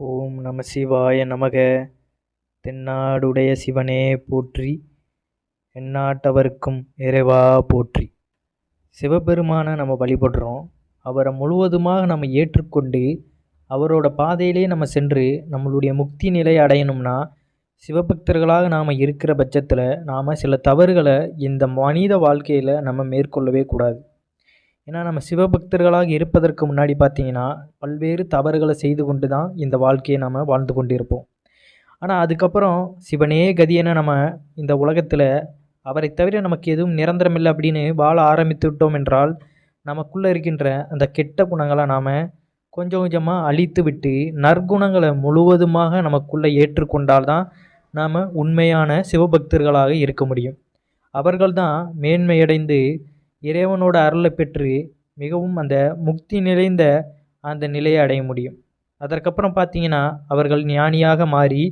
ஓம் நம சிவாய நமக. தென்னாடுடைய சிவனே போற்றி எந்நாட்டவர்க்கும் இறைவா போற்றி. சிவபெருமானை நம்ம வழிபடுறோம். அவரை முழுவதுமாக நம்ம ஏற்றுக்கொண்டு அவரோட பாதையிலே நம்ம சென்று நம்மளுடைய முக்தி நிலை அடையணும்னா சிவபக்தர்களாக நாம் இருக்கிற பட்சத்தில் நாம் சில தவறுகளை இந்த மனித வாழ்க்கையில் நம்ம மேற்கொள்ளவே கூடாது. ஏன்னா நம்ம சிவபக்தர்களாக இருப்பதற்கு முன்னாடி பார்த்தீங்கன்னா பல்வேறு தவறுகளை செய்து கொண்டு தான் இந்த வாழ்க்கையை நம்ம வாழ்ந்து கொண்டு இருப்போம் ஆனால் அதுக்கப்புறம் சிவனே கதியென நம்ம இந்த உலகத்தில் அவரை தவிர நமக்கு எதுவும் நிரந்தரமில்லை அப்படின்னு வாழ ஆரம்பித்து விட்டோம் என்றால் நமக்குள்ளே இருக்கின்ற அந்த கெட்ட குணங்களை நாம் கொஞ்சம் கொஞ்சமாக அழித்து விட்டு நற்குணங்களை முழுவதுமாக நமக்குள்ளே ஏற்றுக்கொண்டால் தான் நாம் உண்மையான சிவபக்தர்களாக இருக்க முடியும். அவர்கள்தான் மேன்மையடைந்து இறைவனோட அருளை பெற்று மிகவும் அந்த முக்தி நிறைந்த அந்த நிலையை அடைய முடியும். அதற்கப்புறம் பார்த்தீங்கன்னா அவர்கள் ஞானியாக மாறி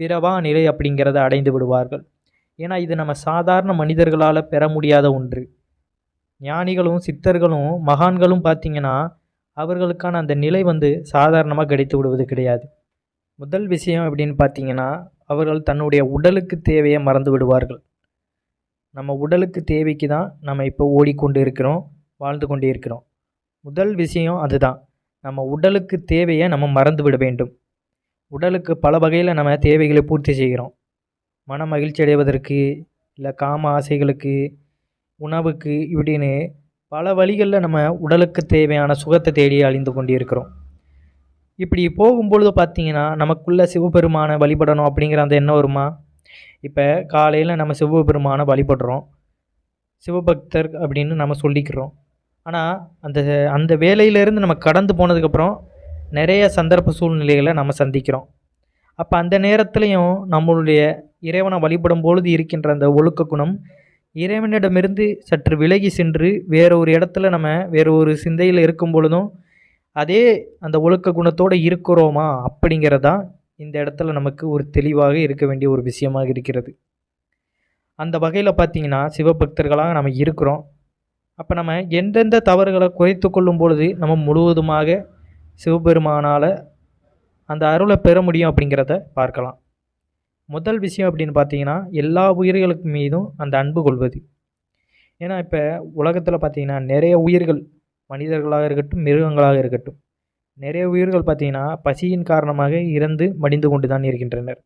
பிறவா நிலை அப்படிங்கிறத அடைந்து விடுவார்கள். ஏன்னா இது நம்ம சாதாரண மனிதர்களால் பெற முடியாத ஒன்று. ஞானிகளும் சித்தர்களும் மகான்களும் பார்த்தீங்கன்னா அவர்களுக்கான அந்த நிலை வந்து சாதாரணமாக கிடைத்து விடுவது கிடையாது. முதல் விஷயம் அப்படின்னு பார்த்தீங்கன்னா அவர்கள் தன்னுடைய உடலுக்கு தேவையை மறந்து விடுவார்கள். நம்ம உடலுக்கு தேவைக்கு தான் நம்ம இப்போ ஓடிக்கொண்டு இருக்கிறோம் வாழ்ந்து கொண்டே இருக்கிறோம் முதல் விஷயம் அதுதான். நம்ம உடலுக்கு தேவையை நம்ம மறந்து விட வேண்டும். உடலுக்கு பல வகையில் நம்ம தேவைகளை பூர்த்தி செய்கிறோம். மன மகிழ்ச்சி அடைவதற்கு இல்லை காம ஆசைகளுக்கு உணவுக்கு இப்படின்னு பல வழிகளில் நம்ம உடலுக்கு தேவையான சுகத்தை தேடி அழிந்து கொண்டு இருக்கிறோம் இப்படி போகும்பொழுது பார்த்திங்கன்னா நமக்குள்ளே சிவபெருமானை வழிபடணும் அப்படிங்கிற அந்த எண்ணம் வருமா? இப்போ காலையில் நம்ம சிவபெருமானை வழிபடுறோம். சிவபக்தர் அப்படின்னு நம்ம சொல்லிக்கிறோம். ஆனால் அந்த அந்த வேலையிலேருந்து நம்ம கடந்து போனதுக்கப்புறம் நிறைய சந்தர்ப்ப சூழ்நிலைகளை நம்ம சந்திக்கிறோம். அப்போ அந்த நேரத்துலையும் நம்மளுடைய இறைவனை வழிபடும் பொழுது இருக்கின்ற அந்த ஒழுக்க குணம் இறைவனிடமிருந்து சற்று விலகி சென்று வேற ஒரு இடத்துல நம்ம வேற ஒரு சிந்தையில் இருக்கும் பொழுதும் அதே அந்த ஒழுக்க குணத்தோடு இருக்கிறோமா அப்படிங்கிறதான் இந்த இடத்துல நமக்கு ஒரு தெளிவாக இருக்க வேண்டிய ஒரு விஷயமாக இருக்கிறது. அந்த வகையில் பார்த்தீங்கன்னா சிவபக்தர்களாக நம்ம இருக்கிறோம். அப்போ நம்ம எந்தெந்த தவறுகளை குறைத்து கொள்ளும் பொழுது நம்ம முழுவதுமாக சிவபெருமானால் அந்த அருளை பெற முடியும் அப்படிங்கிறத பார்க்கலாம். முதல் விஷயம் அப்படின்னு பார்த்தீங்கன்னா எல்லா உயிர்களுக்கு மீதும் அந்த அன்பு கொள்வது. ஏன்னா இப்போ உலகத்தில் பார்த்திங்கன்னா நிறைய உயிர்கள் மனிதர்களாக இருக்கட்டும் மிருகங்களாக இருக்கட்டும். நிறைய உயிர்கள் பார்த்திங்கன்னா பசியின் காரணமாக இறந்து மடிந்து கொண்டு தான் இருக்கின்றனர்.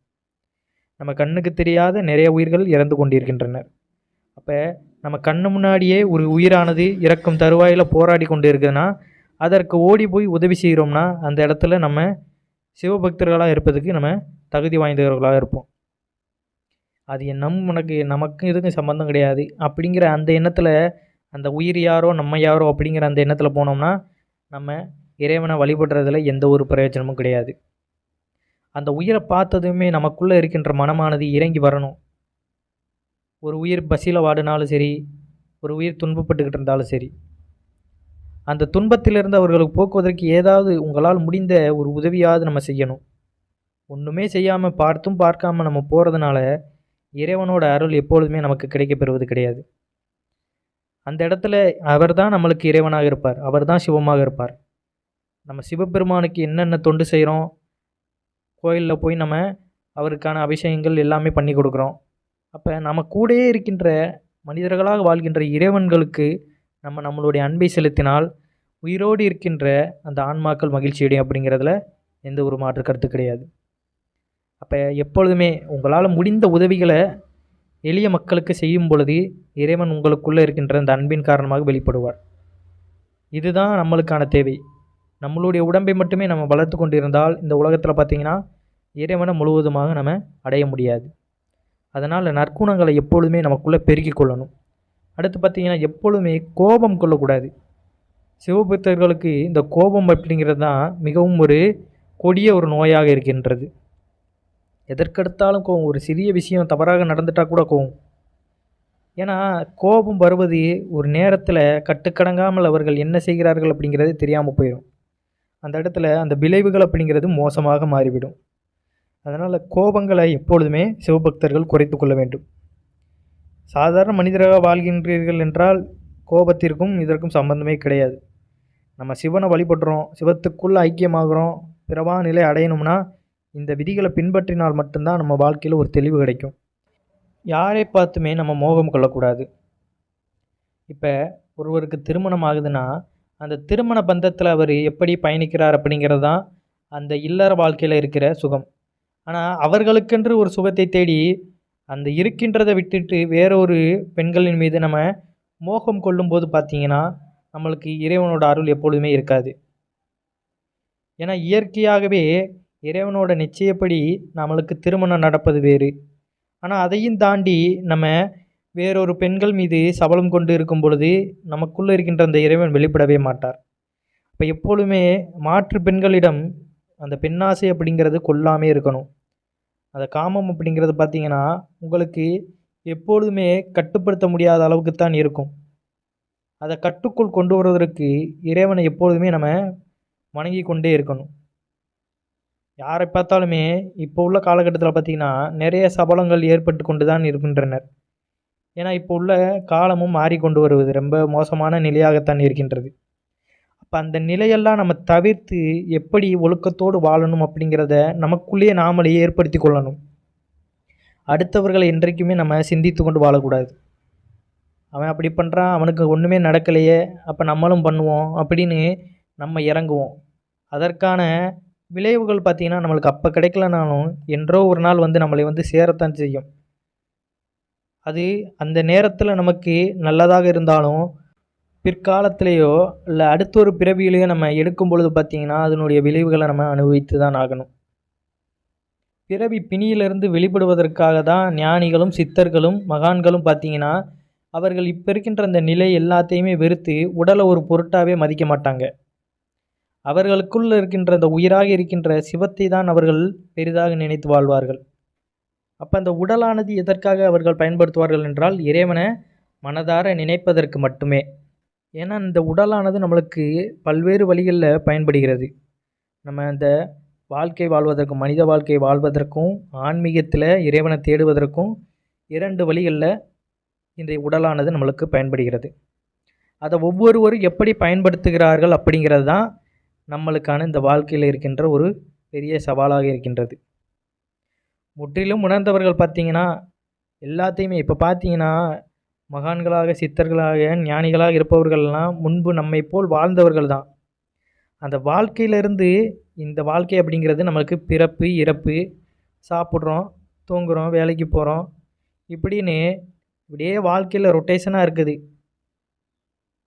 நம்ம கண்ணுக்கு தெரியாத நிறைய உயிர்கள் இறந்து கொண்டிருக்கின்றனர். அப்போ நம்ம கண்ணு முன்னாடியே ஒரு உயிரானது இறக்கும் தருவாயில் போராடி கொண்டு இருக்குதுன்னா அதற்கு ஓடி போய் உதவி செய்கிறோம்னா அந்த இடத்துல நம்ம சிவபக்தர்களாக இருப்பதுக்கு நம்ம தகுதி வாய்ந்தவர்களாக இருப்போம். அது நம் உனக்கு நமக்கும் இதுக்கும் சம்மந்தம் கிடையாது. அப்படிங்கிற அந்த எண்ணத்தில் அந்த உயிர் யாரோ நம்ம யாரோ அப்படிங்கிற அந்த எண்ணத்தில் போனோம்னா நம்ம இறைவனை வழிபடுறதுல எந்த ஒரு பிரயோஜனமும் கிடையாது. அந்த உயிரை பார்த்ததுமே நமக்குள்ளே இருக்கின்ற மனமானது இறங்கி வரணும். ஒரு உயிர் பசியில் வாடினாலும் சரி ஒரு உயிர் துன்பப்பட்டுக்கிட்டு இருந்தாலும் சரி அந்த துன்பத்திலிருந்து அவர்களுக்கு போக்குவதற்கு ஏதாவது உங்களால் முடிந்த ஒரு உதவியாவது நம்ம செய்யணும். ஒன்றுமே செய்யாமல் பார்த்தும் பார்க்காம நம்ம போகிறதுனால இறைவனோட அருள் எப்பொழுதுமே நமக்கு கிடைக்கப்பெறுவது கிடையாது. அந்த இடத்துல அவர் தான் நம்மளுக்கு இறைவனாக இருப்பார். அவர் தான் சிவமாக இருப்பார். நம்ம சிவபெருமானுக்கு என்னென்ன தொண்டு செய்கிறோம் கோயிலில் போய் நம்ம அவருக்கான அபிஷேகங்கள் எல்லாமே பண்ணி கொடுக்குறோம். அப்போ நம்ம கூடயே இருக்கின்ற மனிதர்களாக வாழ்கின்ற இறைவன்களுக்கு நம்ம நம்மளுடைய அன்பை செலுத்தினால் உயிரோடு இருக்கின்ற அந்த ஆன்மாக்கள் மகிழ்ச்சியடையும் அப்படிங்கிறதுல எந்த ஒரு மாற்று கருத்து கிடையாது. அப்போ எப்பொழுதுமே உங்களால் முடிந்த உதவிகளை எளிய மக்களுக்கு செய்யும் பொழுது இறைவன் உங்களுக்குள்ளே இருக்கின்ற அந்த அன்பின் காரணமாக வெளிப்படுவார். இதுதான் நம்மளுக்கான தேவை. நம்மளுடைய உடம்பை மட்டுமே நம்ம வளர்த்து கொண்டு இருந்தால் இந்த உலகத்தில் பார்த்திங்கன்னா இறைவனை முழுவதுமாக நம்ம அடைய முடியாது. அதனால் நற்குணங்களை எப்பொழுதுமே நமக்குள்ளே பெருக்கி கொள்ளணும். அடுத்து பார்த்திங்கன்னா எப்பொழுதுமே கோபம் கொள்ளக்கூடாது. சிவபக்தர்களுக்கு இந்த கோபம் அப்படிங்கிறது தான் மிகவும் ஒரு கொடிய ஒரு நோயாக இருக்கின்றது. எதற்கெடுத்தாலும் கோவம் ஒரு சிறிய விஷயம் தவறாக நடந்துட்டால் கூட கோவம் ஏன்னா கோபம் வருவது ஒரு நேரத்தில் கட்டுக்கடங்காமல் அவர்கள் என்ன செய்கிறார்கள் அப்படிங்கிறது தெரியாமல் போயிடும் அந்த இடத்துல அந்த விளைவுகள் அப்படிங்கிறது மோசமாக மாறிவிடும். அதனால் கோபங்களை எப்பொழுதுமே சிவபக்தர்கள் குறைத்து கொள்ள வேண்டும். சாதாரண மனிதராக வாழ்கின்றீர்கள் என்றால் கோபத்திற்கும் இதற்கும் சம்பந்தமே கிடையாது. நம்ம சிவனை வழிபடுறோம் சிவத்துக்குள்ளே ஐக்கியமாகிறோம் பிறவா நிலை அடையணும்னா இந்த விதிகளை பின்பற்றினால் மட்டும்தான் நம்ம வாழ்க்கையில் ஒரு தெளிவு கிடைக்கும். யாரை பார்த்துமே நம்ம மோகம் கொள்ளக்கூடாது. இப்போ ஒருவருக்கு திருமணம் ஆகுதுன்னா அந்த திருமண பந்தத்தில் அவர் எப்படி பயணிக்கிறார் அப்படிங்கிறது தான் அந்த இல்லற வாழ்க்கையில் இருக்கிற சுகம். ஆனால் அவர்களுக்கென்று ஒரு சுகத்தை தேடி அந்த இருக்கின்றதை விட்டுட்டு வேறொரு பெண்களின் மீது நம்ம மோகம் கொள்ளும்போது பார்த்திங்கன்னா நம்மளுக்கு இறைவனோட அருள் எப்பொழுதுமே இருக்காது. ஏன்னா இயற்கையாகவே இறைவனோட நிச்சயப்படி நம்மளுக்கு திருமணம் நடப்பது வேறு. ஆனால் அதையும் தாண்டி நம்ம வேறொரு பெண்கள் மீது சபலம் கொண்டு இருக்கும் பொழுது நமக்குள்ளே இருக்கின்ற அந்த இறைவன் வெளிப்படவே மாட்டார். இப்போ எப்பொழுதுமே மாற்று பெண்களிடம் அந்த பெண்ணாசை அப்படிங்கிறது கொல்லாமே இருக்கணும். அந்த காமம் அப்படிங்கிறது பார்த்தீங்கன்னா உங்களுக்கு எப்பொழுதுமே கட்டுப்படுத்த முடியாத அளவுக்கு தான் இருக்கும். அதை கட்டுக்குள் கொண்டு வருவதற்கு இறைவனை எப்பொழுதுமே நம்ம வணங்கி கொண்டே இருக்கணும். யாரை பார்த்தாலுமே இப்போ உள்ள காலகட்டத்தில் பார்த்திங்கன்னா நிறைய சபலங்கள் ஏற்பட்டு கொண்டு தான் இருக்கின்றனர். ஏன்னா இப்போ உள்ள காலமும் மாறிக்கொண்டு வருவது ரொம்ப மோசமான நிலையாகத்தான் இருக்கின்றது. அப்போ அந்த நிலையெல்லாம் நம்ம தவிர்த்து எப்படி ஒழுக்கத்தோடு வாழணும் அப்படிங்கிறத நமக்குள்ளேயே நாமளே ஏற்படுத்தி கொள்ளணும். அடுத்தவர்களை என்றைக்குமே நம்ம சிந்தித்து கொண்டு வாழக்கூடாது. அவன் அப்படி பண்ணுறான் அவனுக்கு ஒன்றுமே நடக்கலையே அப்போ நம்மளும் பண்ணுவோம் அப்படின்னு நம்ம இறங்குவோம். அதற்கான விளைவுகள் பார்த்திங்கன்னா நம்மளுக்கு அப்போ கிடைக்கலனாலும் என்றோ ஒரு நாள் வந்து நம்மளை வந்து சேரத்தான் செய்யும். அது அந்த நேரத்தில் நமக்கு நல்லதாக இருந்தாலும் பிற்காலத்திலேயோ இல்லை அடுத்த ஒரு பிறவியிலையோ நம்ம எடுக்கும் பொழுது பார்த்திங்கன்னா அதனுடைய விளைவுகளை நம்ம அனுபவித்து தான் ஆகணும். பிறவி பிணியிலிருந்து வெளிப்படுவதற்காக தான் ஞானிகளும் சித்தர்களும் மகான்களும் பார்த்திங்கன்னா அவர்கள் இப்போ இருக்கின்ற அந்த நிலை எல்லாத்தையுமே வெறுத்து உடலை ஒரு பொருட்டாகவே மதிக்க மாட்டாங்க. அவர்களுக்குள்ளே இருக்கின்ற அந்த உயிராக இருக்கின்ற சிவத்தை தான் அவர்கள் பெரிதாக நினைத்து வாழ்வார்கள். அப்போ அந்த உடலானது எதற்காக அவர்கள் பயன்படுத்துவார்கள் என்றால் இறைவனை மனதார நினைப்பதற்கு மட்டுமே. ஏன்னா இந்த உடலானது நம்மளுக்கு பல்வேறு வழிகளில் பயன்படுகிறது. நம்ம அந்த வாழ்க்கை வாழ்வதற்கும் மனித வாழ்க்கை வாழ்வதற்கும் ஆன்மீகத்தில் இறைவனை தேடுவதற்கும் இரண்டு வழிகளில் இந்த உடலானது நம்மளுக்கு பயன்படுகிறது. அதை ஒவ்வொருவரும் எப்படி பயன்படுத்துகிறார்கள் அப்படிங்கிறது தான் நம்மளுக்கான இந்த வாழ்க்கையில் இருக்கின்ற ஒரு பெரிய சவாலாக இருக்கின்றது. முற்றிலும் உணர்ந்தவர்கள் பார்த்தீங்கன்னா எல்லாத்தையுமே இப்போ பார்த்தீங்கன்னா மகான்களாக சித்தர்களாக ஞானிகளாக இருப்பவர்கள்லாம் முன்பு நம்மை போல் வாழ்ந்தவர்கள் தான் அந்த வாழ்க்கையிலேருந்து இந்த வாழ்க்கை அப்படிங்கிறது நம்மளுக்கு பிறப்பு இறப்பு சாப்பிட்றோம் தூங்குகிறோம் வேலைக்கு போகிறோம் இப்படின்னு இப்படியே வாழ்க்கையில் ரொட்டேஷனாக இருக்குது.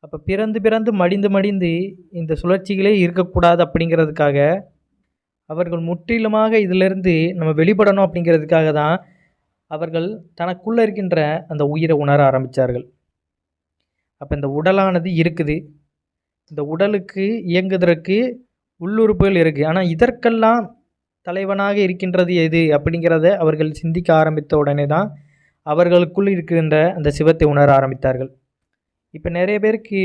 அப்போ பிறந்து பிறந்து மடிந்து மடிந்து இந்த சுழற்சிகளே இருக்கக்கூடாது அப்படிங்கிறதுக்காக அவர்கள் முற்றிலுமாக இதிலிருந்து நம்ம வெளிப்படணும் அப்படிங்கிறதுக்காக தான் அவர்கள் தனக்குள்ளே இருக்கின்ற அந்த உயிரை உணர ஆரம்பித்தார்கள் அப்போ இந்த உடலானது இருக்குது. இந்த உடலுக்கு இயங்குவதற்கு உள்ளுறுப்புகள் இருக்குது ஆனால் இதற்கெல்லாம் தலைவனாக இருக்கின்றது எது அப்படிங்கிறத அவர்கள் சிந்திக்க ஆரம்பித்த உடனே தான் அவர்களுக்குள் இருக்கின்ற அந்த சிவத்தை உணர ஆரம்பித்தார்கள். இப்போ நிறைய பேருக்கு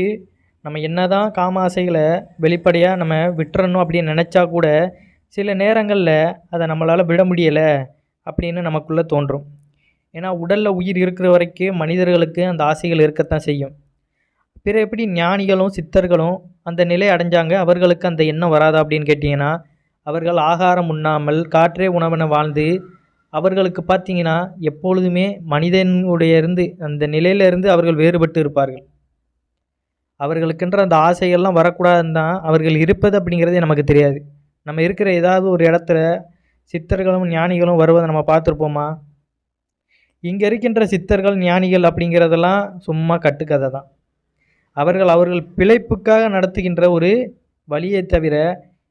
நம்ம என்ன தான் காம ஆசைகளை வெளிப்படையாக நம்ம விட்டுறணும் அப்படின்னு நினச்சா கூட சில நேரங்களில் அதை நம்மளால் விட முடியலை அப்படின்னு நமக்குள்ளே தோன்றும். ஏன்னா உடலில் உயிர் இருக்கிற வரைக்கும் மனிதர்களுக்கு அந்த ஆசைகள் இருக்கத்தான் செய்யும். பிற எப்படி ஞானிகளும் சித்தர்களும் அந்த நிலை அடைஞ்சாங்க? அவர்களுக்கு அந்த எண்ணம் வராதா அப்படின்னு கேட்டிங்கன்னா அவர்கள் ஆகாரம் உண்ணாமல் காற்றே உணவென வாழ்ந்து அவர்களுக்கு பார்த்தீங்கன்னா எப்பொழுதுமே மனிதனுடைய இருந்து அந்த நிலையிலிருந்து அவர்கள் வேறுபட்டு இருப்பார்கள். அவர்களுக்கென்ற அந்த ஆசைகள்லாம் வரக்கூடாதுன்னு தான் அவர்கள் இருப்பது அப்படிங்கிறதே நமக்கு தெரியாது. நம்ம இருக்கிற ஏதாவது ஒரு இடத்துல சித்தர்களும் ஞானிகளும் வருவதை நம்ம பார்த்துருப்போமா? இங்கே இருக்கின்ற சித்தர்கள் ஞானிகள் அப்படிங்கிறதெல்லாம் சும்மா கட்டுக்கதை தான். அவர்கள் அவர்கள் பிழைப்புக்காக நடத்துகின்ற ஒரு வழியை தவிர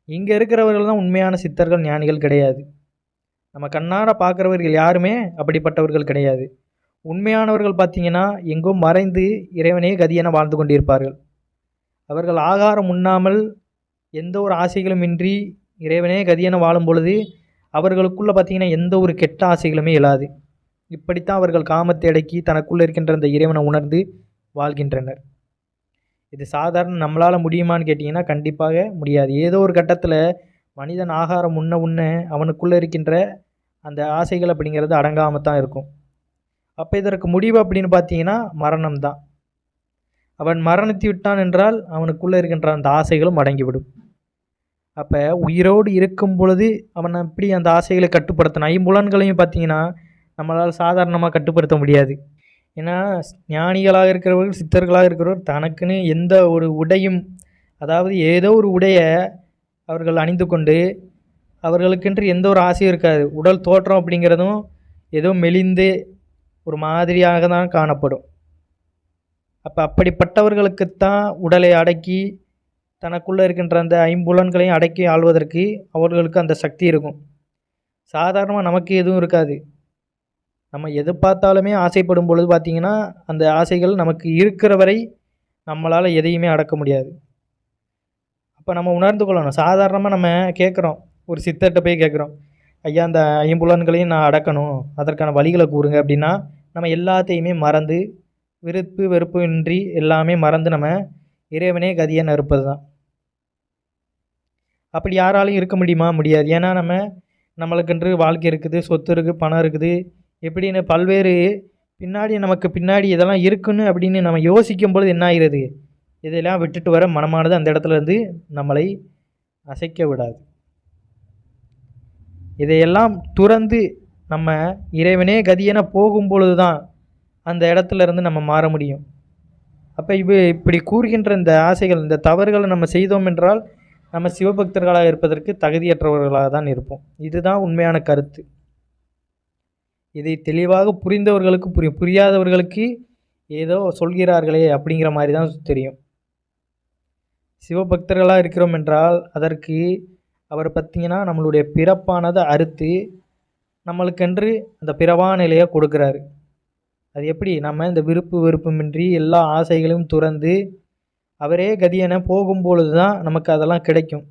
இங்கே இருக்கிறவர்கள் தான் உண்மையான சித்தர்கள் ஞானிகள் கிடையாது. நம்ம கண்ணார பார்க்குறவர்கள் யாருமே அப்படிப்பட்டவர்கள் கிடையாது. உண்மையானவர்கள் பார்த்திங்கன்னா எங்கும் மறைந்து இறைவனே கதியென வாழ்ந்து கொண்டிருப்பார்கள். அவர்கள் ஆகாரம் உண்ணாமல் எந்த ஒரு ஆசைகளும் இன்றி இறைவனே கதியென வாழும் பொழுது அவர்களுக்குள்ளே பார்த்தீங்கன்னா எந்த ஒரு கெட்ட ஆசைகளுமே இல்லாது இப்படித்தான் அவர்கள் காமத்தை அடக்கி தனக்குள்ளே இருக்கின்ற அந்த இறைவனை உணர்ந்து வாழ்கின்றனர். இது சாதாரண நம்மளால் முடியுமான்னு கேட்டிங்கன்னா கண்டிப்பாக முடியாது. ஏதோ ஒரு கட்டத்தில் மனிதன் ஆகாரம் உண்ண உண்ண அவனுக்குள்ளே இருக்கின்ற அந்த ஆசைகள் அப்படிங்கிறது அடங்காமல் தான் இருக்கும். அப்போ இதற்கு முடிவு அப்படின்னு பார்த்தீங்கன்னா மரணம் தான் அவன் மரணத்தை விட்டான் என்றால் அவனுக்குள்ளே இருக்கின்ற அந்த ஆசைகளும் அடங்கிவிடும். அப்போ உயிரோடு இருக்கும் பொழுது அவனை எப்படி அந்த ஆசைகளை கட்டுப்படுத்தணும். ஐம்புலன்களையும் பார்த்தீங்கன்னா நம்மளால் சாதாரணமாக கட்டுப்படுத்த முடியாது. ஏன்னா ஞானிகளாக இருக்கிறவர்கள் சித்தர்களாக இருக்கிறவர் தனக்குன்னு எந்த ஒரு உடையும் அதாவது ஏதோ ஒரு உடையை அவர்கள் அணிந்து கொண்டு அவர்களுக்கென்று எந்த ஒரு ஆசையும் இருக்காது. உடல் தோற்றம் அப்படிங்கிறதும் ஏதோ மெலிந்து ஒரு மாதிரியாக தான் காணப்படும். அப்போ அப்படிப்பட்டவர்களுக்குத்தான் உடலை அடக்கி தனக்குள்ளே இருக்கின்ற அந்த ஐம்புலன்களையும் அடக்கி ஆள்வதற்கு அவர்களுக்கு அந்த சக்தி இருக்கும். சாதாரணமாக நமக்கு எதுவும் இருக்காது. நம்ம எது பார்த்தாலுமே ஆசைப்படும் பொழுது பார்த்திங்கன்னா அந்த ஆசைகள் நமக்கு இருக்கிற வரை நம்மளால் எதையுமே அடக்க முடியாது. அப்போ நம்ம உணர்ந்து கொள்ளணும். சாதாரணமாக நம்ம கேட்குறோம். ஒரு சித்தர்கிட்ட போய் கேட்குறோம். ஐயா அந்த ஐம்புலன்களையும் நான் அடக்கணும். அதற்கான வழிகளை கூறுங்க அப்படின்னா நம்ம எல்லாத்தையுமே மறந்து விருப்பு வெறுப்பு இன்றி எல்லாமே மறந்து நம்ம இறைவனே கதியாக நறுப்பது தான் அப்படி யாராலும் இருக்க முடியுமா? முடியாது. ஏன்னா நம்ம நம்மளுக்கென்று வாழ்க்கை இருக்குது சொத்து இருக்குது பணம் இருக்குது. எப்படின்னு பல்வேறு பின்னாடி நமக்கு பின்னாடி இதெல்லாம் இருக்குன்னு அப்படின்னு நம்ம யோசிக்கும் பொழுது என்ன ஆகிறது? இதெல்லாம் விட்டுட்டு வர மனமானது அந்த இடத்துல இருந்து நம்மளை அசைக்க விடாது. இதையெல்லாம் துறந்து நம்ம இறைவனே கதியென போகும் பொழுது தான் அந்த இடத்துல இருந்து நம்ம மாற முடியும். அப்போ இவ இப்படி கூறுகின்ற இந்த ஆசைகள் இந்த தவறுகளை நம்ம செய்தோம் என்றால் நம்ம சிவபக்தர்களாக இருப்பதற்கு தகுதியற்றவர்களாக தான் இருப்போம். இதுதான் உண்மையான கருத்து. இதை தெளிவாக புரிந்தவர்களுக்கு புரியும் புரியாதவர்களுக்கு ஏதோ சொல்கிறார்களே அப்படிங்கிற மாதிரி தான் தெரியும். சிவபக்தர்களாக இருக்கிறோம் என்றால் அதற்கு அவர் பார்த்திங்கன்னா நம்மளுடைய பிறப்பானதை அறுத்து நம்மளுக்கென்று அந்த பிறவா நிலையை கொடுக்குறாரு. அது எப்படி? நம்ம இந்த விருப்பு வெறுப்புமின்றி எல்லா ஆசைகளையும் துறந்து அவரே கதியென போகும்பொழுது தான் நமக்கு அதெல்லாம் கிடைக்கும்.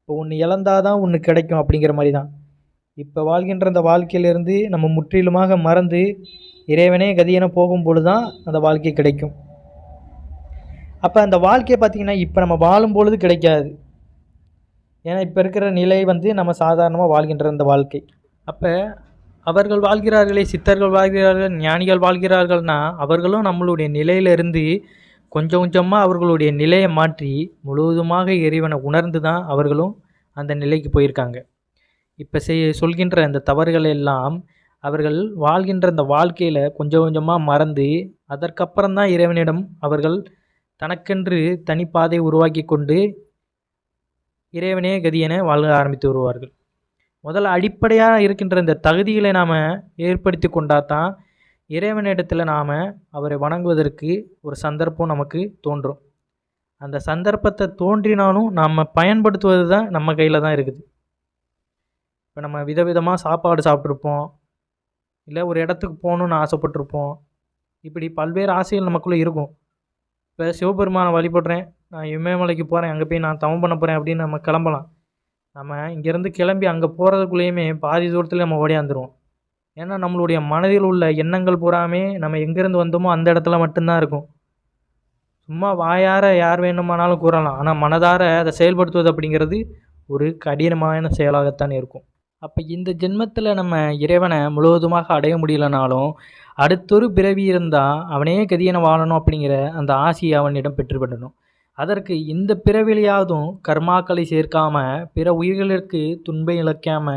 இப்போ ஒன்று இழந்தாதான் ஒன்று கிடைக்கும் அப்படிங்கிற மாதிரி தான் இப்போ வாழ்கின்ற அந்த வாழ்க்கையிலிருந்து நம்ம முற்றிலுமாக மறந்து இறைவனே கதியென போகும்பொழுது தான் அந்த வாழ்க்கை கிடைக்கும். அப்போ அந்த வாழ்க்கையை பார்த்திங்கன்னா இப்போ நம்ம வாழும் பொழுது கிடைக்காது. ஏன்னா இப்போ இருக்கிற நிலை வந்து நம்ம சாதாரணமாக வாழ்கின்ற அந்த வாழ்க்கை. அப்போ அவர்கள் வாழ்கிறார்களே சித்தர்கள் வாழ்கிறார்கள் ஞானிகள் வாழ்கிறார்கள்னா அவர்களும் நம்மளுடைய நிலையிலிருந்து கொஞ்சம் கொஞ்சமாக அவர்களுடைய நிலையை மாற்றி முழுவதுமாக இறைவனை உணர்ந்து தான் அவர்களும் அந்த நிலைக்கு போயிருக்காங்க. இப்போ செய் சொல்கின்ற அந்த தவறுகள் எல்லாம் அவர்கள் வாழ்கின்ற அந்த வாழ்க்கையில் கொஞ்சம் கொஞ்சமாக மறந்து அதற்கப்புறம் தான் இறைவனிடம் அவர்கள் தனக்கென்று தனிப்பாதை உருவாக்கி கொண்டு இறைவனே கதியென வாழ ஆரம்பித்து வருவார்கள். முதல்ல அடிப்படையாக இருக்கின்ற இந்த தகுதிகளை நாம் ஏற்படுத்தி கொண்டால் தான் இறைவனிடத்தில் நாம் அவரை வணங்குவதற்கு ஒரு சந்தர்ப்பம் நமக்கு தோன்றும். அந்த சந்தர்ப்பத்தை தோன்றினாலும் நாம் பயன்படுத்துவது தான் நம்ம கையில் தான் இருக்குது. இப்போ நம்ம விதவிதமாக சாப்பாடு சாப்பிட்ருப்போம் இல்லை ஒரு இடத்துக்கு போகணுன்னு ஆசைப்பட்டிருப்போம். இப்படி பல்வேறு ஆசைகள் நமக்குள்ளே இருக்கும். இப்போ சிவபெருமானை வழிபடுறேன் நான் இமயமலைக்கு போகிறேன் அங்கே போய் நான் தவம் பண்ண போகிறேன் அப்படின்னு நம்ம கிளம்பலாம். நம்ம இங்கேருந்து கிளம்பி அங்கே போகிறதுக்குள்ளேயுமே பாதி தூரத்தில் நம்ம ஓடியாந்துருவோம் ஏன்னா நம்மளுடைய மனதில் உள்ள எண்ணங்கள் பூராமே நம்ம எங்கேருந்து வந்தோமோ அந்த இடத்துல மட்டும்தான் இருக்கும். சும்மா வாயார யார் வேணுமானாலும் கூறலாம். ஆனால் மனதார அதை செயல்படுத்துவது அப்படிங்கிறது ஒரு கடினமான செயலாகத்தான் இருக்கும். அப்போ இந்த ஜென்மத்தில் நம்ம இறைவனை முழுவதுமாக அடைய முடியலனாலும் அடுத்தொரு பிறவி இருந்தால் அவனே கதியனை வாழணும் அப்படிங்கிற அந்த ஆசையை அவனிடம் பெற்றுவிடணும். அதற்கு இந்த பிறவிலையாவதும் கர்மாக்களை சேர்க்காம பிற உயிர்களுக்கு துன்பம் இழக்காம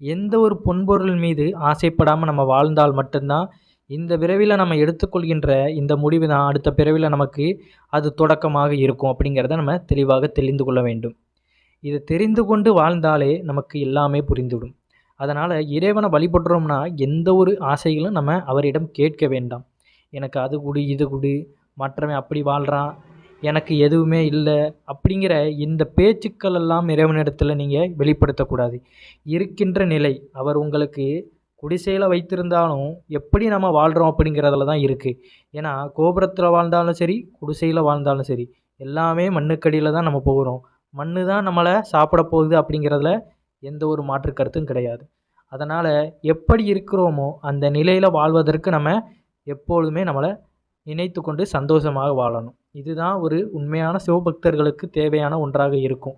எந்த ஒரு பொன்பொருள் மீது ஆசைப்படாமல் நம்ம வாழ்ந்தால் மட்டும்தான் இந்த பிறவியில் நம்ம எடுத்துக்கொள்கின்ற இந்த முடிவு தான் அடுத்த பிறவியில் நமக்கு அது தொடக்கமாக இருக்கும் அப்படிங்கிறத நம்ம தெளிவாக தெரிந்து கொள்ள வேண்டும். இதை தெரிந்து கொண்டு வாழ்ந்தாலே நமக்கு எல்லாமே புரிந்துவிடும். அதனால் இறைவனை வழிபடுறோம்னா எந்த ஒரு ஆசைகளும் நம்ம அவரிடம் கேட்க வேண்டாம். எனக்கு அது குடு இது குடு மற்றவன் அப்படி வாழ்கிறான் எனக்கு எதுவுமே இல்லை அப்படிங்கிற இந்த பேச்சுக்கள் எல்லாம் இறைவனிடத்தில் நீங்கள் வெளிப்படுத்தக்கூடாது. இருக்கின்ற நிலை அவர் உங்களுக்கு குடிசையில் வைத்திருந்தாலும் எப்படி நம்ம வாழ்கிறோம் அப்படிங்கிறதுல தான் இருக்குது ஏன்னா கோபுரத்தில் வாழ்ந்தாலும் சரி குடிசையில் வாழ்ந்தாலும் சரி எல்லாமே மண்ணுக்கடியில் தான் நம்ம போகிறோம். மண்ணு தான் நம்மளை சாப்பிட போகுது அப்படிங்கிறதுல எந்த ஒரு மாற்று கருத்தும் கிடையாது. அதனால் எப்படி இருக்கிறோமோ அந்த நிலையில் வாழ்வதற்கு நம்ம எப்பொழுதுமே நம்மளை நினைத்து கொண்டு சந்தோஷமாக வாழணும். இதுதான் ஒரு உண்மையான சிவபக்தர்களுக்கு தேவையான ஒன்றாக இருக்கும்.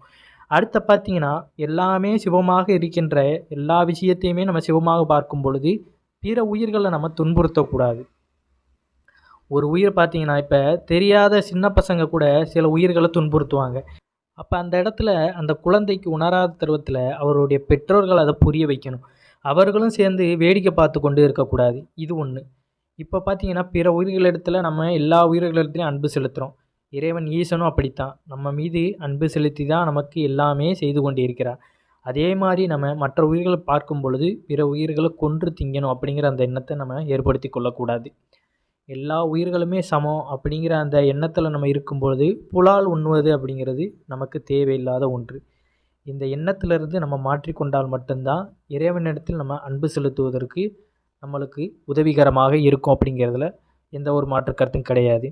அடுத்த பார்த்தீங்கன்னா எல்லாமே சிவமாக இருக்கின்ற எல்லா விஷயத்தையுமே நம்ம சிவமாக பார்க்கும் பொழுது பிற உயிர்களை நம்ம துன்புறுத்தக்கூடாது. ஒரு உயிர் பார்த்தீங்கன்னா இப்போ தெரியாத சின்ன பசங்க கூட சில உயிர்களை துன்புறுத்துவாங்க. அப்போ அந்த இடத்துல அந்த குழந்தைக்கு உணராத பருவத்தில் அவருடைய பெற்றோர்கள் அதை புரிய வைக்கணும். அவர்களும் சேர்ந்து வேடிக்கை பார்த்து கொண்டு இருக்கக்கூடாது. இது ஒன்று இப்போ பார்த்தீங்கன்னா பிற உயிர்களிடத்தில் நம்ம எல்லா உயிர்களிடத்துலையும் அன்பு செலுத்துகிறோம் இறைவன் ஈசனும் அப்படித்தான். நம்ம மீது அன்பு செலுத்தி தான் நமக்கு எல்லாமே செய்து கொண்டு இருக்கிறார் அதே மாதிரி நம்ம மற்ற உயிர்களை பார்க்கும் பொழுது பிற உயிர்களை கொன்று திங்கணும் அப்படிங்கிற அந்த எண்ணத்தை நம்ம ஏற்படுத்தி கொள்ளக்கூடாது. எல்லா உயிர்களுமே சமம் அப்படிங்கிற அந்த எண்ணத்தில் நம்ம இருக்கும்பொழுது புலால் உண்ணுவது அப்படிங்கிறது நமக்கு தேவையில்லாத ஒன்று. இந்த எண்ணத்திலிருந்து நம்ம மாற்றிக்கொண்டால் மட்டும்தான் இறைவனிடத்தில் நம்ம அன்பு செலுத்துவதற்கு நம்மளுக்கு உதவிகரமாக இருக்கும் அப்படிங்கிறதுல எந்த ஒரு மாற்று கருத்தும் கிடையாது.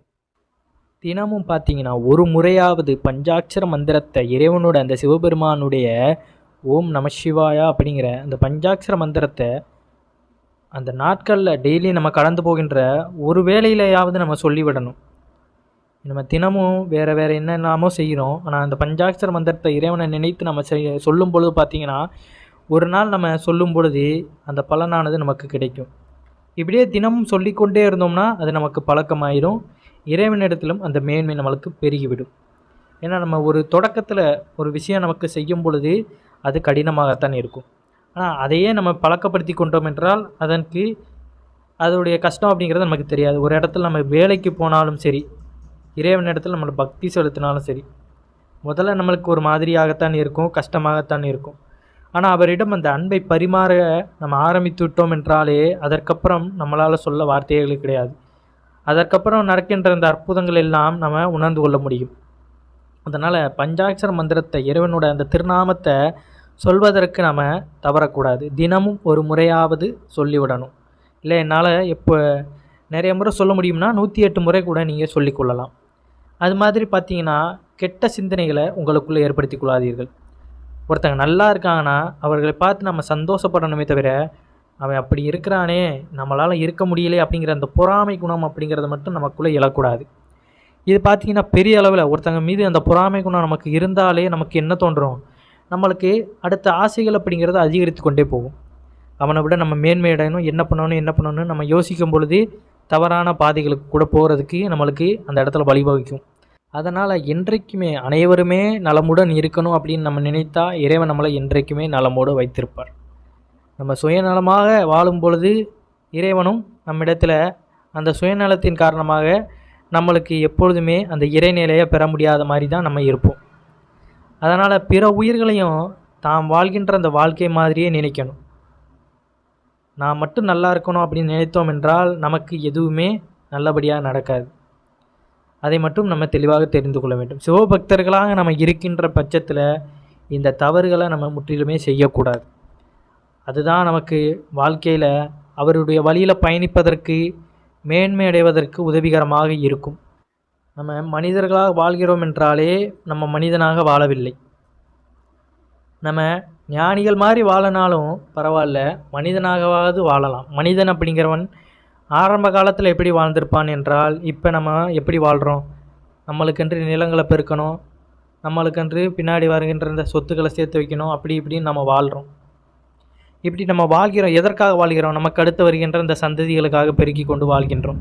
தினமும் பார்த்தீங்கன்னா ஒரு முறையாவது பஞ்சாட்சர மந்திரத்தை இறைவனோட அந்த சிவபெருமானுடைய ஓம் நம சிவாயா அப்படிங்கிற அந்த பஞ்சாட்சர மந்திரத்தை அந்த நாட்களில் டெய்லி நம்ம கடந்து போகின்ற ஒரு வேளையிலையாவது நம்ம சொல்லிவிடணும். நம்ம தினமும் வேறு வேறு என்னென்னமோ செய்கிறோம். ஆனால் அந்த பஞ்சாட்சர மந்திரத்தை இறைவனை நினைத்து நம்ம செய்ய சொல்லும் பொழுது பார்த்தீங்கன்னா ஒரு நாள் நம்ம சொல்லும் பொழுது அந்த பலனானது நமக்கு கிடைக்கும். இப்படியே தினமும் சொல்லிக்கொண்டே இருந்தோம்னா அது நமக்கு பழக்கமாயிரும். இறைவனிடத்திலும் அந்த மேன்மை நம்மளுக்கு பெருகிவிடும். ஏன்னா நம்ம ஒரு தொடக்கத்தில் ஒரு விஷயம் நமக்கு செய்யும் பொழுது அது கடினமாகத்தான் இருக்கும். ஆனால் அதையே நம்ம பழக்கப்படுத்தி கொண்டோம் என்றால் அதற்கு அதோடைய கஷ்டம் அப்படிங்கிறது நமக்கு தெரியாது. ஒரு இடத்துல நம்ம வேலைக்கு போனாலும் சரி இறைவன் இடத்துல நம்மளை பக்தி செலுத்தினாலும் சரி முதல்ல நம்மளுக்கு ஒரு மாதிரியாகத்தான் இருக்கும் கஷ்டமாகத்தான் இருக்கும். ஆனால் அவரிடம் அந்த அன்பை பரிமாற நம்ம ஆரம்பித்து விட்டோம் என்றாலே அதற்கப்புறம் நம்மளால் சொல்ல வார்த்தைகள் கிடையாது. அதற்கப்புறம் நடக்கின்ற அந்த அற்புதங்கள் எல்லாம் நம்ம உணர்ந்து கொள்ள முடியும். அதனால் பஞ்சாட்சர மந்திரத்தை இறைவனோட அந்த திருநாமத்தை சொல்வதற்கு நம்ம தவறக்கூடாது. தினமும் ஒரு முறையாவது சொல்லிவிடணும் இல்லை என்னால் இப்போ நிறைய முறை சொல்ல முடியும்னா நூற்றி எட்டு முறை கூட நீங்கள் சொல்லிக்கொள்ளலாம் அது மாதிரி பார்த்தீங்கன்னா கெட்ட சிந்தனைகளை உங்களுக்குள்ளே ஏற்படுத்தி கொள்ளாதீர்கள். ஒருத்தங்க நல்லா இருக்காங்கன்னா அவர்களை பார்த்து நம்ம சந்தோஷப்படணுமே தவிர அவன் அப்படி இருக்கிறானே நம்மளால் இருக்க முடியலையே அப்படிங்கிற அந்த பொறாமை குணம் அப்படிங்கிறத மட்டும் நமக்குள்ளே இழக்கூடாது இது பார்த்தீங்கன்னா பெரிய அளவில் ஒருத்தங்க மீது அந்த பொறாமை குணம் நமக்கு இருந்தாலே நமக்கு என்ன தோன்றும்? நம்மளுக்கு அடுத்த ஆசைகள் அப்படிங்கிறது அதிகரித்து கொண்டே போகும். அவனை விட நம்ம மேன்மையடையணும் என்ன பண்ணணும் என்ன பண்ணணும்னு நம்ம யோசிக்கும் பொழுது தவறான பாதைகளுக்கு கூட போகிறதுக்கு நம்மளுக்கு அந்த இடத்துல வழிவகுக்கும். அதனால் என்றைக்குமே அனைவருமே நலமுடன் இருக்கணும் அப்படின்னு நம்ம நினைத்தா இறைவன் நம்மளை என்றைக்குமே நலமோடு வைத்திருப்பார். நம்ம சுயநலமாக வாழும் பொழுது இறைவனும் நம்மிடத்தில் அந்த சுயநலத்தின் காரணமாக நம்மளுக்கு எப்பொழுதுமே அந்த இறைநிலையை பெற முடியாத மாதிரி தான் நம்ம இருப்போம். அதனால் பிற உயிர்களையும் தாம் வாழ்கின்ற அந்த வாழ்க்கை மாதிரியே நினைக்கணும். நான் மட்டும் நல்லா இருக்கணும் அப்படின்னு நினைத்தோம் என்றால் நமக்கு எதுவுமே நல்லபடியாக நடக்காது. அதை மட்டும் நம்ம தெளிவாக தெரிந்து கொள்ள வேண்டும். சிவபக்தர்களாக நம்ம இருக்கின்ற பட்சத்தில் இந்த தவறுகளை நம்ம முற்றிலுமே செய்யக்கூடாது. அதுதான் நமக்கு வாழ்க்கையில் அவருடைய வழியில் பயணிப்பதற்கு மேன்மை அடைவதற்கு உதவிகரமாக இருக்கும். நம்ம மனிதர்களாக வாழ்கிறோம் என்றாலே நம்ம மனிதனாக வாழவில்லை. நம்ம ஞானிகள் மாதிரி வாழனாலும் பரவாயில்ல மனிதனாகவாவது வாழலாம். மனிதன் அப்படிங்கிறவன் ஆரம்ப காலத்தில் எப்படி வாழ்ந்திருப்பான் என்றால் இப்போ நம்ம எப்படி வாழ்கிறோம் நம்மளுக்கென்று நிலங்களை பெருக்கணும். நம்மளுக்கென்று பின்னாடி வருகின்ற இந்த சொத்துக்களை சேர்த்து வைக்கணும். அப்படி இப்படின்னு நம்ம வாழ்கிறோம் இப்படி நம்ம வாழ்கிறோம் எதற்காக வாழ்கிறோம்? நமக்கு அடுத்து வருகின்ற இந்த சந்ததிகளுக்காக பெருக்கி கொண்டு வாழ்கின்றோம்.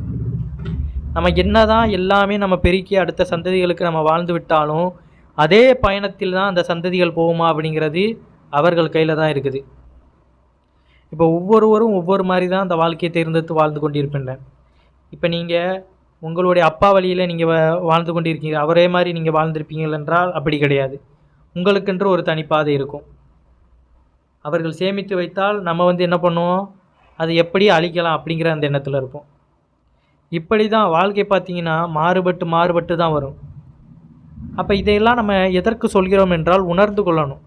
நம்ம என்ன தான் எல்லாமே நம்ம பெருக்கி அடுத்த சந்ததிகளுக்கு நம்ம வாழ்ந்து விட்டாலும் அதே பயணத்தில் தான் அந்த சந்ததிகள் போகுமா அப்படிங்கிறது அவர்கள் கையில் தான் இருக்குது. இப்போ ஒவ்வொருவரும் ஒவ்வொரு மாதிரி தான் அந்த வாழ்க்கையை தேர்ந்தெடுத்து வாழ்ந்து கொண்டிருக்கின்றேன் இப்போ நீங்கள் உங்களுடைய அப்பா வழியில் நீங்கள் வாழ்ந்து கொண்டிருக்கீங்க. அவரே மாதிரி நீங்கள் வாழ்ந்திருப்பீங்கள் என்றால் அப்படி கிடையாது. உங்களுக்கென்று ஒரு தனிப்பாதை இருக்கும். அவர்கள் சேமித்து வைத்தால் நம்ம வந்து என்ன பண்ணுவோம்? அதை எப்படி அழிக்கலாம் அப்படிங்கிற அந்த எண்ணத்தில் இருப்போம். இப்படி தான் வாழ்க்கை பார்த்தீங்கன்னா மாறுபட்டு மாறுபட்டு தான் வரும். அப்போ இதையெல்லாம் நம்ம எதற்கு சொல்கிறோம் என்றால் உணர்ந்து கொள்ளணும்.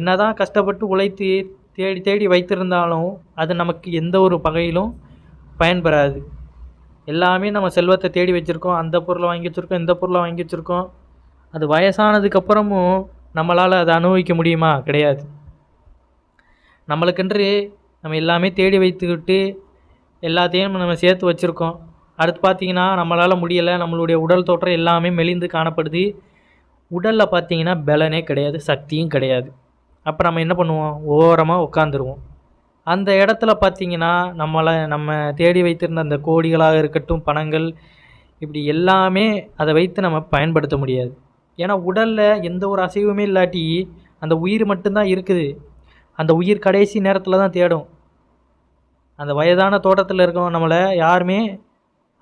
என்ன தான் கஷ்டப்பட்டு உழைத்து தேடி தேடி வைத்திருந்தாலும் அது நமக்கு எந்த ஒரு வகையிலும் பயன்பெறாது. எல்லாமே நம்ம செல்வத்தை தேடி வச்சுருக்கோம். அந்த பொருளை வாங்கி வச்சுருக்கோம் இந்த பொருளை வாங்கி வச்சுருக்கோம். அது வயசானதுக்கப்புறமும் நம்மளால் அதை அனுபவிக்க முடியுமா? கிடையாது. நம்மளுக்கென்று நம்ம எல்லாமே தேடி வைத்துக்கிட்டு எல்லாத்தையும் நம்ம சேர்த்து வச்சுருக்கோம். அடுத்து பார்த்திங்கன்னா நம்மளால் முடியலை. நம்மளுடைய உடல் தோற்றம் எல்லாமே மெலிந்து காணப்படுது. உடலில் பார்த்தீங்கன்னா பலனே கிடையாது சக்தியும் கிடையாது. அப்போ நம்ம என்ன பண்ணுவோம்? ஓரமாக உட்காந்துருவோம் அந்த இடத்துல பார்த்தீங்கன்னா நம்மளை நம்ம தேடி வைத்திருந்த அந்த கோடிகளாக இருக்கட்டும் பணங்கள் இப்படி எல்லாமே அதை வைத்து நம்ம பயன்படுத்த முடியாது. ஏன்னா உடலில் எந்த ஒரு அசைவுமே இல்லாட்டி அந்த உயிர் மட்டும்தான் இருக்குது. அந்த உயிர் கடைசி நேரத்தில் தான் தேடும். அந்த வயதான தோட்டத்தில் இருக்கவங்க நம்மளை யாருமே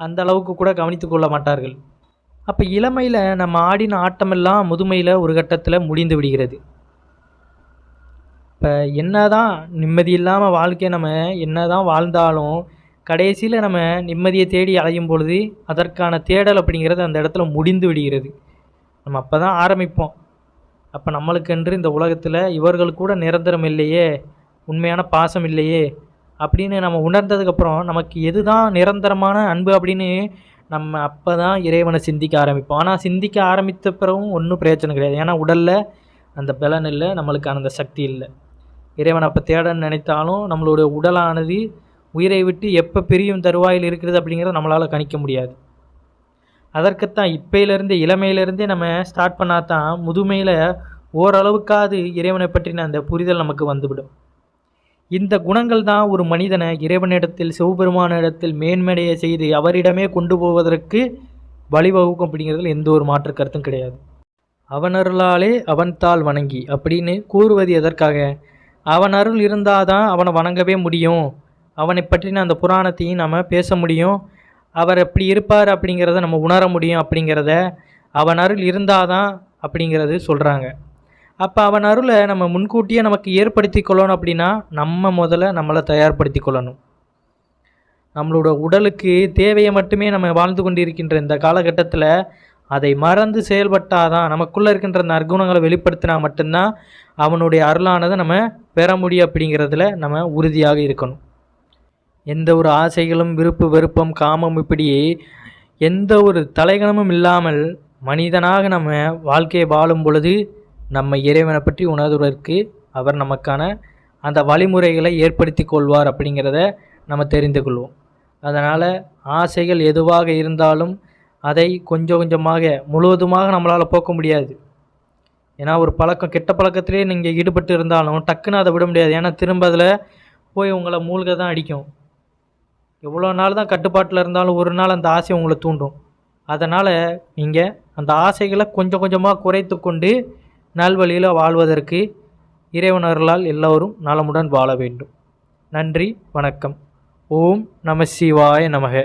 அந்த அளவுக்கு கூட கவனித்து கொள்ள மாட்டார்கள். அப்போ இளமையில் நம்ம ஆடின ஆட்டமெல்லாம் முதுமையில் ஒரு கட்டத்தில் முடிந்து விடுகிறது. இப்போ என்ன தான் நிம்மதி இல்லாமல் வாழ்க்கையை நம்ம என்ன தான் வாழ்ந்தாலும் கடைசியில் நம்ம நிம்மதியை தேடி அலையும் பொழுது அதற்கான தேடல் அப்படிங்கிறது அந்த இடத்துல முடிந்து விடுகிறது. நம்ம அப்போ தான் ஆரம்பிப்போம். அப்போ நம்மளுக்கென்று இந்த உலகத்தில் இவர்கள் கூட நிரந்தரம் இல்லையே உண்மையான பாசம் இல்லையே அப்படின்னு நம்ம உணர்ந்ததுக்கப்புறம் நமக்கு எது தான் நிரந்தரமான அன்பு அப்படின்னு நம்ம அப்போ தான் இறைவனை சிந்திக்க ஆரம்பிப்போம். ஆனால் சிந்திக்க ஆரம்பித்த பிறகும் ஒன்றும் பிரயோஜனம் கிடையாது. ஏன்னா உடலில் அந்த பலன் இல்லை நம்மளுக்கான அந்த சக்தி இல்லை. இறைவனை அப்போ தேடன்னு நினைத்தாலும் நம்மளுடைய உடலானது உயிரை விட்டு எப்போ பிரியும் தருவாயில் இருக்கிறது அப்படிங்கிறத நம்மளால் கணிக்க முடியாது. அதற்குத்தான் இப்பையிலேருந்தே இளமையிலேருந்தே நம்ம ஸ்டார்ட் பண்ணால் தான் முதுமையில் ஓரளவுக்காவது இறைவனை பற்றின அந்த புரிதல் நமக்கு வந்துவிடும். இந்த குணங்கள் தான் ஒரு மனிதனை இறைவனிடத்தில் சிவபெருமானிடத்தில் மேன்மடைய செய்து அவரிடமே கொண்டு போவதற்கு வழிவகுக்கும் அப்படிங்கிறதுல எந்த ஒரு மாற்று கருத்தும் கிடையாது. அவனருளாலே அவன் தாள் வணங்கி அப்படின்னு கூறுவது எதற்காக? அவன் அருள் இருந்தால் தான் அவனை வணங்கவே முடியும். அவனை பற்றின அந்த புராணத்தையும் நம்ம பேச முடியும். அவர் எப்படி இருப்பார் அப்படிங்கிறத நம்ம உணர முடியும் அப்படிங்கிறத அவன் அருள் இருந்தால் தான் அப்படிங்கிறது சொல்கிறாங்க அப்போ அவன் அருளை நம்ம முன்கூட்டியே நமக்கு ஏற்படுத்தி கொள்ளணும் அப்படின்னா நம்ம முதல்ல நம்மளை தயார்படுத்தி கொள்ளணும். நம்மளோட உடலுக்கு தேவையை மட்டுமே நம்ம வாழ்ந்து கொண்டிருக்கின்ற இந்த காலகட்டத்தில் அதை மறந்து செயல்பட்டாதான் நமக்குள்ளே இருக்கின்ற நற்குணங்களை வெளிப்படுத்தினா மட்டும்தான் அவனுடைய அருளானதை நம்ம பெற முடியும் அப்படிங்கிறதுல நம்ம உறுதியாக இருக்கணும். எந்த ஒரு ஆசைகளும் விருப்பு வெறுப்பம் காமம் இப்படி எந்த ஒரு தலைகணமும் இல்லாமல் மனிதனாக நம்ம வாழ்க்கையை வாழும் பொழுது நம்ம இறைவனை பற்றி உணர்வதற்கு அவர் நமக்கான அந்த வழிமுறைகளை ஏற்படுத்தி கொள்வார் அப்படிங்கிறத நம்ம தெரிந்து கொள்வோம். அதனால் ஆசைகள் எதுவாக இருந்தாலும் அதை கொஞ்சம் கொஞ்சமாக முழுவதுமாக நம்மளால் போக்க முடியாது. ஏன்னா ஒரு பழக்கம் கெட்ட பழக்கத்திலே நீங்கள் ஈடுபட்டு இருந்தாலும் டக்குன்னு அதை விட முடியாது. ஏன்னா திரும்ப அதில் போய் உங்களை மூழ்க தான் அடிக்கும். எவ்வளோ நாள் தான் கட்டுப்பாட்டில் இருந்தாலும் ஒரு நாள் அந்த ஆசை உங்களை தூண்டும். அதனால் நீங்கள் அந்த ஆசைகளை கொஞ்சம் கொஞ்சமாக குறைத்து கொண்டு நல்வழியில் வாழ்வதற்கு இறைவனர்களால் எல்லோரும் நலமுடன் வாழ வேண்டும். நன்றி வணக்கம். ஓம் நம சிவாய நமக.